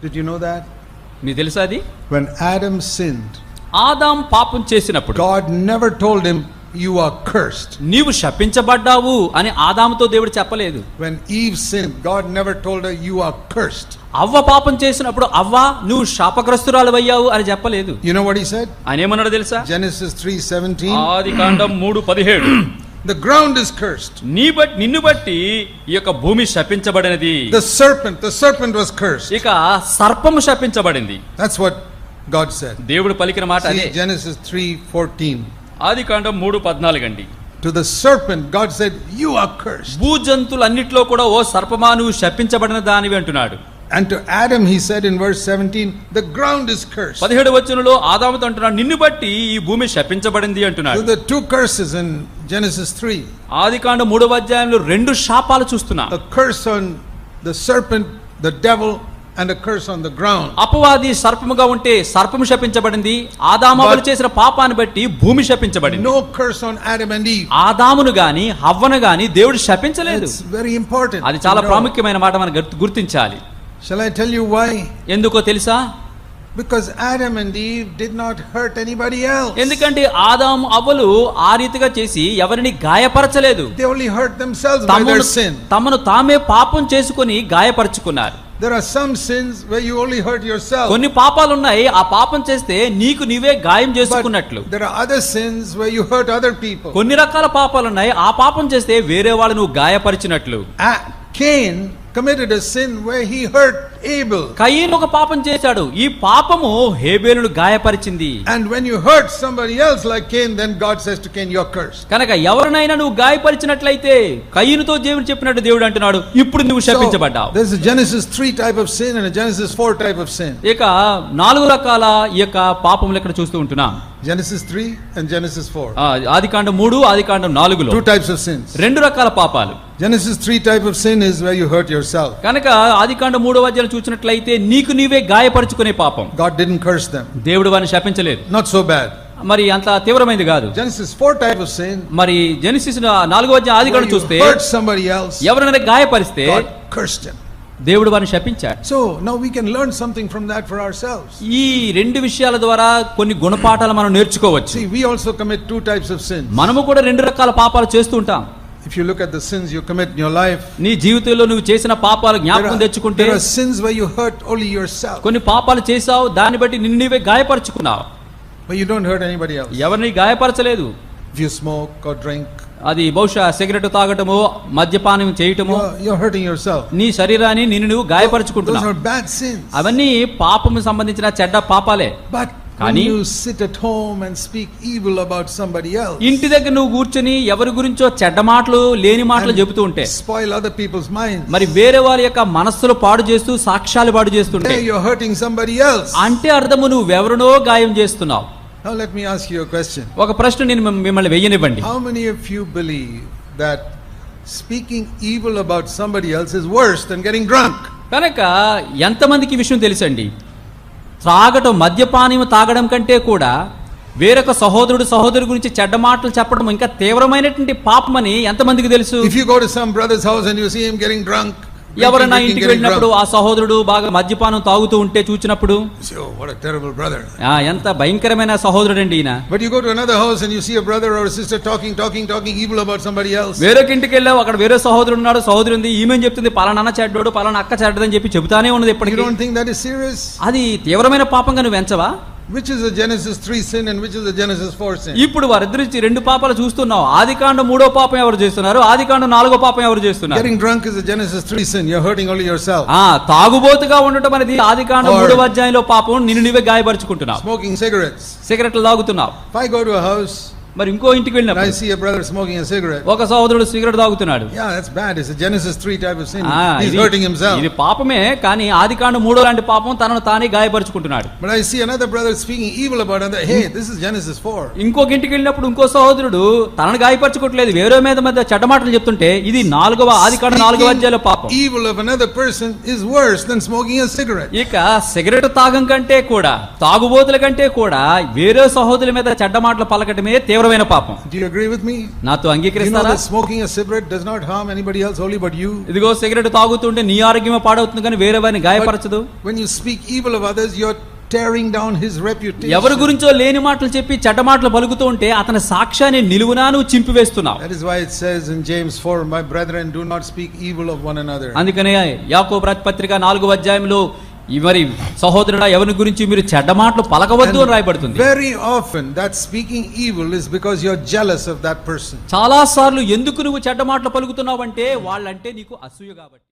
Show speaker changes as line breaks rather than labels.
Did you know that?
మీకు తెలుసా అది
When Adam sinned,
ఆదాం పాపం చేసినప్పుడు
God never told him, You are cursed.
నీవు శపించబడ్డావు అని ఆదాముతో దేవుడు చెప్పలేదు
When Eve sinned, God never told her, You are cursed.
అవ్వ పాపం చేసినప్పుడు అవ్వ నువ్వు శాపగ్రస్తురాలు అయ్యావు అని చెప్పలేదు
You know what he said?
ఆయన ఏమన్నాడు తెలుసా
Genesis 3:17.
ఆది కాండం మూడు పదిహేడు
The ground is cursed.
నీ బట్టి నిన్ను బట్టి ఈ యొక్క భూమి శపించబడినది
The serpent, the serpent was cursed.
ఇక సర్పము శపించబడింది
That's what God said.
దేవుడు పలికిన మాట అదే
Genesis 3:14.
ఆది కాండం మూడు పద్నాలుగు అండి
To the serpent, God said, You are cursed.
భూజంతులన్నిట్లో కూడా ఓ సర్పమా నువ్వు శపించబడిన దానివి అంటున్నాడు
And to Adam, he said in verse 17, The ground is cursed.
పదిహేడు వచనంలో ఆదాముతో అంటున్నాడు నిన్ను బట్టి ఈ భూమి శపించబడింది
So
అంటున్నాడు
the two curses in Genesis 3
ఆది కాండ మూడవ అధ్యాయంలో రెండు శాపాలు చూస్తున్నా
a curse on the serpent, the devil, and a curse on the ground.
అపవాది సర్పముగా ఉంటే సర్పము శపించబడింది ఆదామవులు చేసిన పాపాన్ని బట్టి భూమి శపించబడింది
No curse on Adam and Eve.
ఆదామును గాని హవ్వను గాని దేవుడు శపించలేదు
It's very important.
అది
to
చాలా
know.
ప్రాముఖ్యమైన మాట మనం గుర్తు- గుర్తించాలి
Shall I tell you why?
ఎందుకో తెలుసా
Because Adam and Eve did not hurt anybody else.
ఎందుకంటే ఆదాము అవ్వలు ఆ రీతిగా చేసి ఎవరిని గాయపరచలేదు
They only hurt themselves by
తమను
their sin.
తమను తామే పాపం చేసుకొని గాయపరుచుకున్నారు
There are some sins where you only hurt yourself.
కొన్ని పాపాలు ఉన్నాయి ఆ పాపం చేస్తే నీకు నీవే గాయం చేసుకున్నట్లు
there are other sins where you hurt other people.
కొన్ని రకాల పాపాలు ఉన్నాయి ఆ పాపం చేస్తే వేరే వాళ్ళు నువ్వు గాయపరిచినట్లు
Ah, Cain committed a sin where he hurt Abel.
కయ్యను ఒక పాపం చేశాడు ఈ పాపము హేబేలును గాయపరిచింది
And when you hurt somebody else like Cain, then God says to Cain, You're cursed.
కనుక ఎవరినైనా నువ్వు గాయపరిచినట్లయితే కయ్యనుతో దేవుడు చెప్పినట్టు దేవుడు అంటున్నాడు ఇప్పుడు నువ్వు శపించబడ్డావు
there's a Genesis 3 type of sin and a Genesis 4 type of sin.
ఇక నాలుగు రకాల ఈ యొక్క పాపములు ఇక్కడ చూస్తూ ఉంటున్నాం
Genesis 3 and Genesis 4.
ఆ, ఆదికాండం మూడు ఆదికాండం నాలుగులో
Two types of sins.
రెండు రకాల పాపాలు
Genesis 3 type of sin is where you hurt yourself.
కనుక ఆదికాండం మూడో అధ్యాయం చూసినట్లయితే నీకు నీవే గాయపరుచుకునే పాపం.
గాడ్ డిడ్
దేవుడు వారిని శపించలేదు.
నాట్ సో బ్యాడ్
మరి అంత తీవ్రమైనది కాదు.
జెనిసిస్ ఫోర్ టైప్
మరి జెనిసిస్ నాలుగో అధ్యాయం ఆదికాండం చూస్తే ఎవరైనా గాయపరిస్తే
కర్స్
దేవుడు వారిని శపించాడు.
So now we can learn something from that for ourselves
ఈ రెండు విషయాల ద్వారా కొన్ని గుణపాఠాలు మనం నేర్చుకోవచ్చు.
See we also commit two types of
మనము కూడా రెండు రకాల పాపాలు చేస్తూ ఉంటాం.
If you look at the sins you commit in your life,
నీ జీవితంలో నువ్వు చేసిన పాపాలు
there
జ్ఞాపకం
are,
తెచ్చుకుంటే
there are sins where you hurt only yourself,
కొన్ని పాపాలు చేసావు దాన్ని బట్టి నిన్ను నీవే గాయపరుచుకున్నావు
but you don't hurt anybody else.
ఎవరిని గాయపరచలేదు
If you smoke or drink,
అది బహుశా సిగరెట్ తాగటము మద్యపానం చేయటము
you're, you're hurting yourself.
నీ శరీరాన్ని నిన్ను నువ్వు
Those
గాయపరుచుకుంటున్నావు
are bad sins.
అవన్నీ పాపము సంబంధించిన చెడ్డ పాపాలే
But when
కానీ ఇంటి దగ్గర నువ్వు కూర్చొని ఎవరి గురించో చెడ్డ మాటలు లేని మాటలు చెబుతూ ఉంటే
స్పాయిల్ అదర్ పీపుల్స్ మైండ్
మరి వేరే వారి యొక్క మనస్సులు పాడు చేస్తూ సాక్ష్యాలు పాడు చేస్తుంటే
యువర్ హర్టింగ్ సంబడి
అంటే అర్థము నువ్వు ఎవరినో గాయం చేస్తున్నావు.
Let me ask your question
ఒక ప్రశ్న నేను మిమ్మల్ని వెయ్యనివ్వండి
how many of you believe that speaking evil about somebody else is worse than getting drunk
కనుక ఎంతమందికి విషయం తెలుసండి? త్రాగటం మద్యపానీయం తాగడం కంటే కూడా వేరొక సహోదరుడు సహోదరు గురించి చెడ్డ మాటలు చెప్పడం ఇంకా తీవ్రమైనటువంటి పాపమని ఎంతమందికి తెలుసు?
If you go to some brother's house and you see him getting drunk
ఎవరైనా ఇంటికి వెళ్ళినప్పుడు ఆ సహోదరుడు బాగా మద్యపానం తాగుతూ ఉంటే చూచినప్పుడు? ఎంత భయంకరమైన
సహోదరుడు అండి
వేరొక ఇంటికి వెళ్ళావు అక్కడ వేరే సహోదరుడు ఉన్నాడు సహోదరు ఉంది ఈమె చెప్తుంది పలానా చెడ్డోడు పలానా అక్క చెడ్డదని చెప్పి చెబుతానే ఉన్నది ఎప్పటికీ. అది తీవ్రమైన పాపంగా నువ్వు ఎంచవా?
Which is a Genesis 3 sin and which is a Genesis 4 sin?
ఇప్పుడు వారిద్దరు ఇచ్చి రెండు పాపాలు చూస్తున్నావు ఆదికాండం మూడో పాపం ఎవరు చేస్తున్నారు ఆదికాండం నాలుగో పాపం ఎవరు చేస్తున్నారు
Getting drunk is a Genesis 3 sin. You're hurting only yourself.
ఆ తాగుబోతుగా ఉండటం అనేది ఆదికాండం
Or-
మూడో అధ్యాయంలో పాపం నిన్ను నువ్వే గాయపరుచుకుంటున్నావు
Smoking cigarettes.
సిగరెట్లు తాగుతున్నావు
If I go to a house
మరి ఇంకో ఇంటికి
వెళ్ళిన I see a brother smoking a cigarette
ఒక సోదరుడు సిగరెట్ తాగుతున్నాడు.
Yeah that's bad it's Genesis 3 type of sin
he
hurting himself
ఇది పాపమే కానీ ఆదికాండ మూడో లాంటి పాపం తనను తానే గాయపరుచుకుంటున్నాడు.
But I see another brother speaking evil about and hey this is Genesis 4
ఇంకో ఇంటికి వెళ్ళినప్పుడు ఇంకో సోదరుడు తనను గాయపరుచుకోవట్లేదు. వేరే మీద మధ్య చెడ్డ చెప్తుంటే ఇది నాలుగవ ఆదికాండ నాలుగవ అధ్యాయంలో పాపం.
Evil of another person is worse than smoking a cigarette
ఇక సిగరెట్ తాగం కంటే కూడా తాగుబోతుల కంటే కూడా వేరే సోదరుల మీద చెడ్డ మాటలు పలకటమే తీవ్ర తీవ్రమైన పాపం
Do you agree with me?
నాతో
You know
అంగీకరిస్తారా
that smoking a cigarette does not harm anybody else, only but you.
ఇదిగో సిగరెట్ తాగుతుంటే నీ ఆరోగ్యమే పాడవుతుంది కానీ వేరే వారిని గాయపరచదు
When you speak evil of others, you're tearing down his reputation.
ఎవరి గురించో లేని మాటలు చెప్పి చెడ్డ మాటలు పలుకుతూ ఉంటే అతని సాక్ష్యాన్ని నిలువునా నువ్వు చింపివేస్తున్నావు
That is why it says in James 4, My brethren, do not speak evil of one another.
అందుకనే యాకో పత్రిక నాలుగో అధ్యాయంలో ఈ మరి సహోదరుడా ఎవరి గురించి మీరు చెడ్డ మాటలు పలకవద్దు అని రాయబడుతుంది
very often, that speaking evil is because you're jealous of that person.
చాలా సార్లు ఎందుకు నువ్వు చెడ్డ మాటలు పలుకుతున్నావంటే వాళ్ళంటే నీకు అసూయ కాబట్టి